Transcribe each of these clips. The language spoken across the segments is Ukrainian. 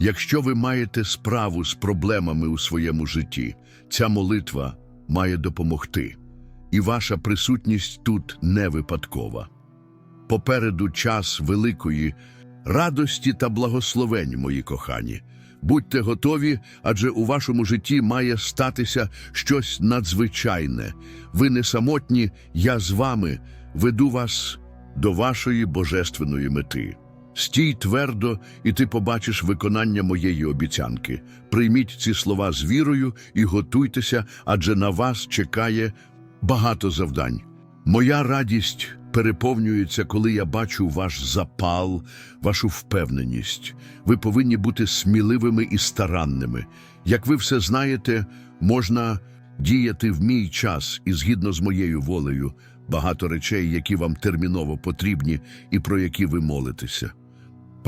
Якщо ви маєте справу з проблемами у своєму житті, ця молитва має допомогти, і ваша присутність тут не випадкова. Попереду час великої радості та благословень, мої кохані. Будьте готові, адже у вашому житті має статися щось надзвичайне. Ви не самотні, я з вами веду вас до вашої божественної мети. Стій твердо, і ти побачиш виконання моєї обіцянки. Прийміть ці слова з вірою і готуйтеся, адже на вас чекає багато завдань. Моя радість переповнюється, коли я бачу ваш запал, вашу впевненість. Ви повинні бути сміливими і старанними. Як ви все знаєте, можна діяти в мій час і згідно з моєю волею багато речей, які вам терміново потрібні і про які ви молитеся.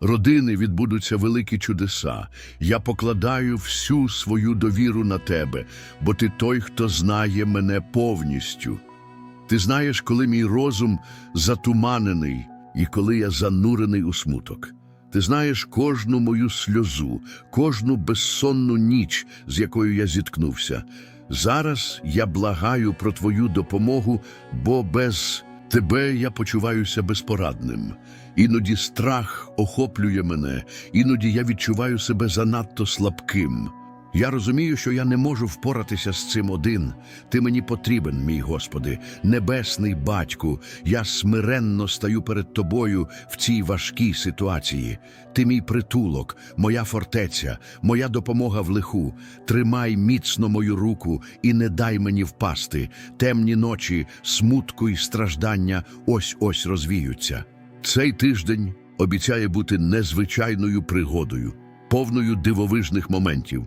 родини відбудуться великі чудеса. Я покладаю всю свою довіру на тебе, бо ти той, хто знає мене повністю. Ти знаєш, коли мій розум затуманений і коли я занурений у смуток. Ти знаєш кожну мою сльозу, кожну безсонну ніч, з якою я зіткнувся. Зараз я благаю про твою допомогу, бо без тебе я почуваюся безпорадним. Іноді страх охоплює мене, іноді я відчуваю себе занадто слабким. Я розумію, що я не можу впоратися з цим один. Ти мені потрібен, мій Господи, небесний батьку. Я смиренно стаю перед тобою в цій важкій ситуації. Ти мій притулок, моя фортеця, моя допомога в лиху. Тримай міцно мою руку і не дай мені впасти. Темні ночі, смутку і страждання ось ось розвіються. Цей тиждень обіцяє бути незвичайною пригодою, повною дивовижних моментів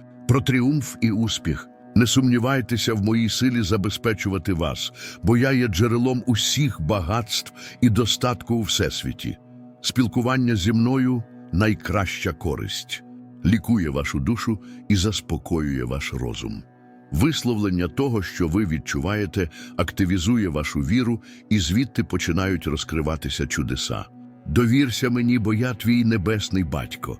про тріумф і успіх. Не сумнівайтеся в моїй силі забезпечувати вас, бо я є джерелом усіх багатств і достатку у всесвіті. Спілкування зі мною найкраща користь, лікує вашу душу і заспокоює ваш розум. Висловлення того, що ви відчуваєте, активізує вашу віру, і звідти починають розкриватися чудеса. Довірся мені, бо я твій небесний батько.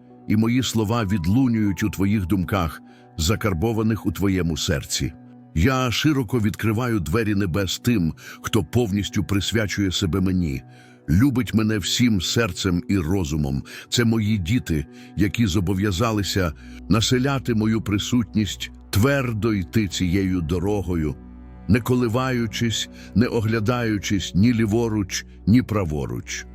і мої слова відлунюють у твоїх думках, закарбованих у твоєму серці. Я широко відкриваю двері небес тим, хто повністю присвячує себе мені, любить мене всім серцем і розумом. Це мої діти, які зобов'язалися населяти мою присутність, твердо йти цією дорогою, не коливаючись, не оглядаючись ні ліворуч, ні праворуч.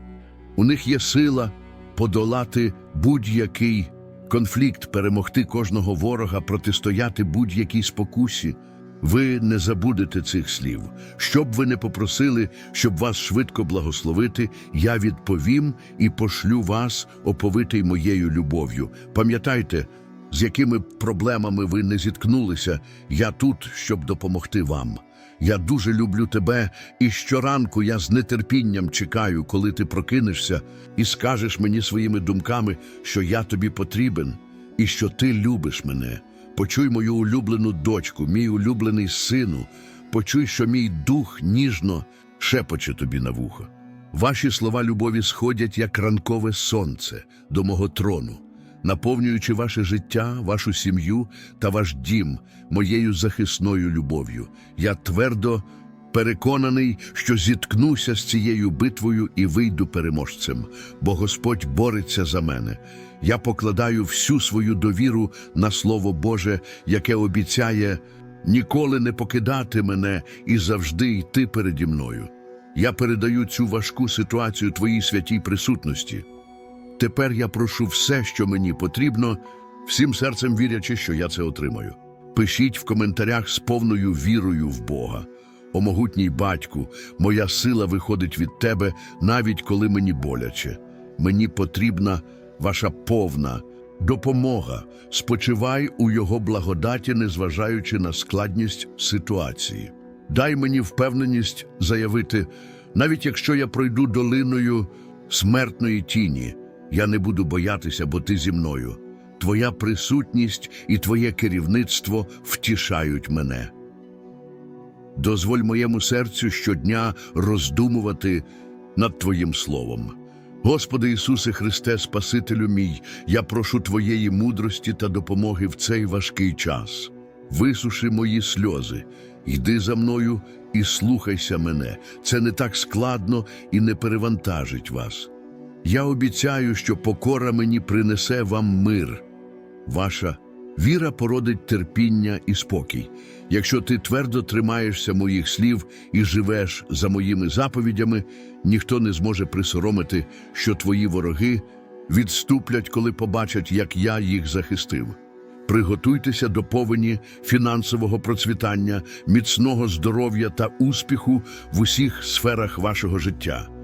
У них є сила подолати будь-який конфлікт, перемогти кожного ворога, протистояти будь-якій спокусі. Ви не забудете цих слів. Що б ви не попросили, щоб вас швидко благословити, я відповім і пошлю вас, оповитий моєю любов'ю. Пам'ятайте, з якими проблемами ви не зіткнулися, я тут, щоб допомогти вам. Я дуже люблю тебе, і щоранку я з нетерпінням чекаю, коли ти прокинешся і скажеш мені своїми думками, що я тобі потрібен і що ти любиш мене. Почуй мою улюблену дочку, мій улюблений сину. почуй, що мій дух ніжно шепоче тобі на вухо. Ваші слова любові сходять, як ранкове сонце до мого трону, наповнюючи ваше життя, вашу сім'ю та ваш дім моєю захисною любов'ю. Я твердо переконаний, що зіткнуся з цією битвою і вийду переможцем, бо Господь бореться за мене. Я покладаю всю свою довіру на Слово Боже, яке обіцяє ніколи не покидати мене і завжди йти переді мною. Я передаю цю важку ситуацію Твоїй святій присутності. Тепер я прошу все, що мені потрібно, всім серцем вірячи, що я це отримаю. Пишіть в коментарях з повною вірою в Бога. О могутній батьку, моя сила виходить від тебе, навіть коли мені боляче. Мені потрібна ваша повна допомога. Спочивай у його благодаті, незважаючи на складність ситуації. Дай мені впевненість заявити, навіть якщо я пройду долиною смертної тіні, я не буду боятися, бо ти зі мною. Твоя присутність і твоє керівництво втішають мене. Дозволь моєму серцю щодня роздумувати над Твоїм словом. Господи Ісусе Христе, Спасителю мій, я прошу Твоєї мудрості та допомоги в цей важкий час. Висуши мої сльози, йди за мною і слухайся мене. Це не так складно і не перевантажить вас. Я обіцяю, що покора мені принесе вам мир. Ваша віра породить терпіння і спокій. Якщо ти твердо тримаєшся моїх слів і живеш за моїми заповідями, ніхто не зможе присоромити, що твої вороги відступлять, коли побачать, як я їх захистив. Приготуйтеся до повені фінансового процвітання, міцного здоров'я та успіху в усіх сферах вашого життя.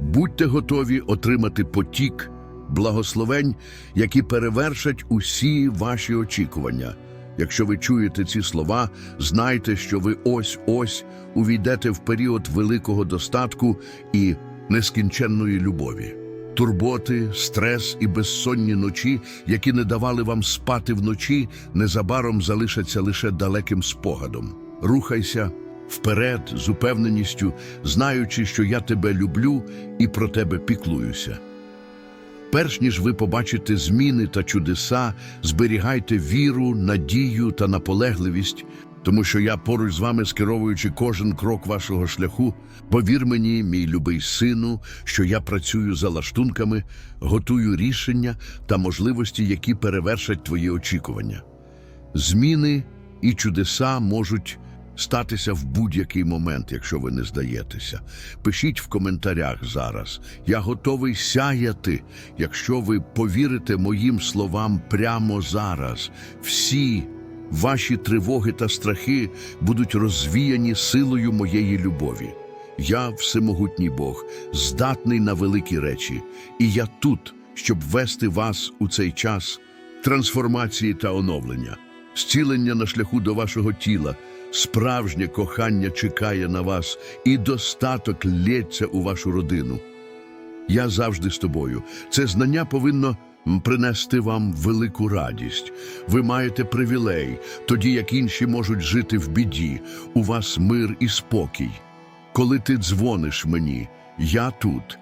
Будьте готові отримати потік благословень, які перевершать усі ваші очікування. Якщо ви чуєте ці слова, знайте, що ви ось-ось увійдете в період великого достатку і нескінченної любові. Турботи, стрес і безсонні ночі, які не давали вам спати вночі, незабаром залишаться лише далеким спогадом. Рухайся вперед з упевненістю, знаючи, що я тебе люблю і про тебе піклуюся. Перш ніж ви побачите зміни та чудеса, зберігайте віру, надію та наполегливість, тому що я поруч з вами, скеровуючи кожен крок вашого шляху, повір мені, мій любий сину, що я працюю за лаштунками, готую рішення та можливості, які перевершать твої очікування. Зміни і чудеса можуть статися в будь-який момент, якщо ви не здаєтеся. Пишіть в коментарях зараз. Я готовий сяяти, якщо ви повірите моїм словам прямо зараз. Всі ваші тривоги та страхи будуть розвіяні силою моєї любові. Я всемогутній Бог, здатний на великі речі, і я тут, щоб вести вас у цей час трансформації та оновлення, зцілення на шляху до вашого тіла, справжнє кохання чекає на вас, і достаток лється у вашу родину. Я завжди з тобою. Це знання повинно принести вам велику радість. Ви маєте привілей, тоді як інші можуть жити в біді. У вас мир і спокій. Коли ти дзвониш мені, я тут.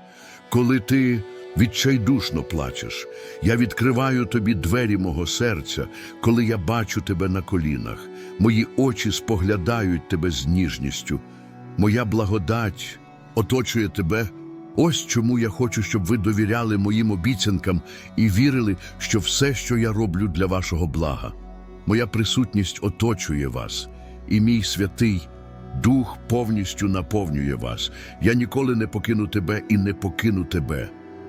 Коли ти відчайдушно плачеш, я відкриваю тобі двері мого серця, коли я бачу тебе на колінах. Мої очі споглядають тебе з ніжністю. Моя благодать оточує тебе. Ось чому я хочу, щоб ви довіряли моїм обіцянкам і вірили, що все, що я роблю для вашого блага. Моя присутність оточує вас, і мій святий Дух повністю наповнює вас. Я ніколи не покину тебе і не покину тебе.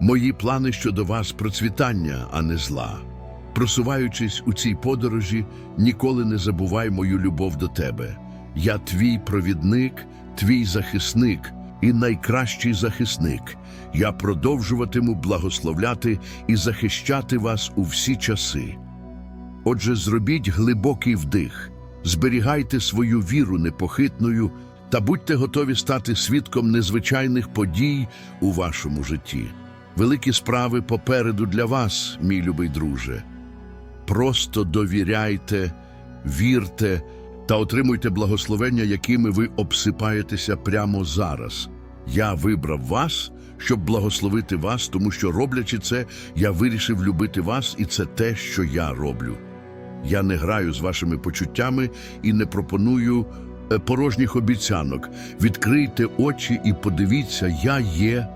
Мої плани щодо вас процвітання, а не зла. Просуваючись у цій подорожі, ніколи не забувай мою любов до тебе. Я твій провідник, твій захисник і найкращий захисник. Я продовжуватиму благословляти і захищати вас у всі часи. Отже, зробіть глибокий вдих, зберігайте свою віру непохитною та будьте готові стати свідком незвичайних подій у вашому житті. Великі справи попереду для вас, мій любий друже. Просто довіряйте, вірте та отримуйте благословення, якими ви обсипаєтеся прямо зараз. Я вибрав вас, щоб благословити вас, тому що, роблячи це, я вирішив любити вас, і це те, що я роблю. Я не граю з вашими почуттями і не пропоную е, порожніх обіцянок. Відкрийте очі і подивіться, я є.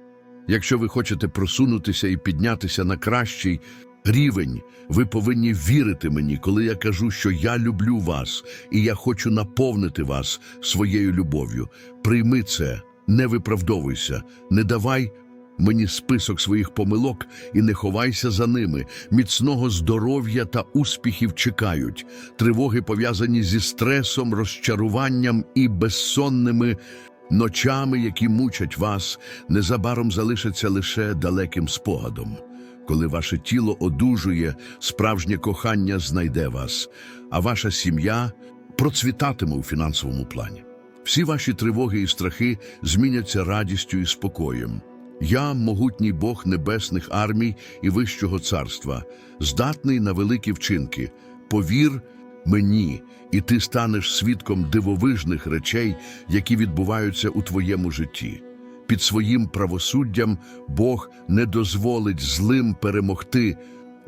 Якщо ви хочете просунутися і піднятися на кращий рівень, ви повинні вірити мені, коли я кажу, що я люблю вас і я хочу наповнити вас своєю любов'ю. Прийми це, не виправдовуйся, не давай мені список своїх помилок і не ховайся за ними. Міцного здоров'я та успіхів чекають. Тривоги пов'язані зі стресом, розчаруванням і безсонними Ночами, які мучать вас, незабаром залишаться лише далеким спогадом. Коли ваше тіло одужує, справжнє кохання знайде вас, а ваша сім'я процвітатиме у фінансовому плані. Всі ваші тривоги і страхи зміняться радістю і спокоєм. Я, могутній Бог небесних армій і Вищого царства, здатний на великі вчинки. Повір мені, і ти станеш свідком дивовижних речей, які відбуваються у твоєму житті. Під своїм правосуддям Бог не дозволить злим перемогти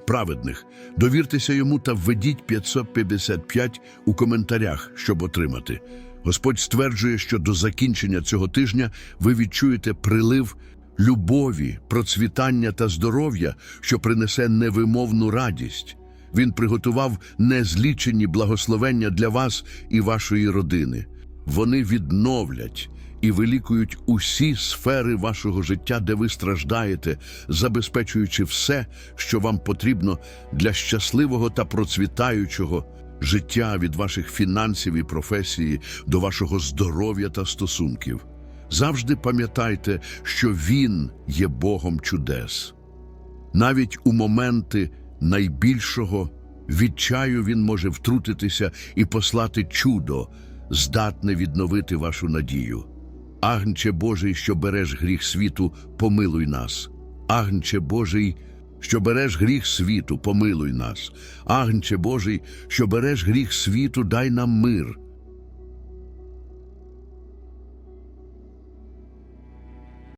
праведних. Довіртеся йому та введіть 555 у коментарях, щоб отримати. Господь стверджує, що до закінчення цього тижня ви відчуєте прилив любові, процвітання та здоров'я, що принесе невимовну радість. Він приготував незлічені благословення для вас і вашої родини. Вони відновлять і вилікують усі сфери вашого життя, де ви страждаєте, забезпечуючи все, що вам потрібно для щасливого та процвітаючого життя від ваших фінансів і професії до вашого здоров'я та стосунків. Завжди пам'ятайте, що Він є Богом чудес. Навіть у моменти найбільшого відчаю він може втрутитися і послати чудо, здатне відновити вашу надію. Агнче Божий, що береш гріх світу, помилуй нас. Агнче Божий, що береш гріх світу, помилуй нас. Агнче Божий, що береш гріх світу, дай нам мир.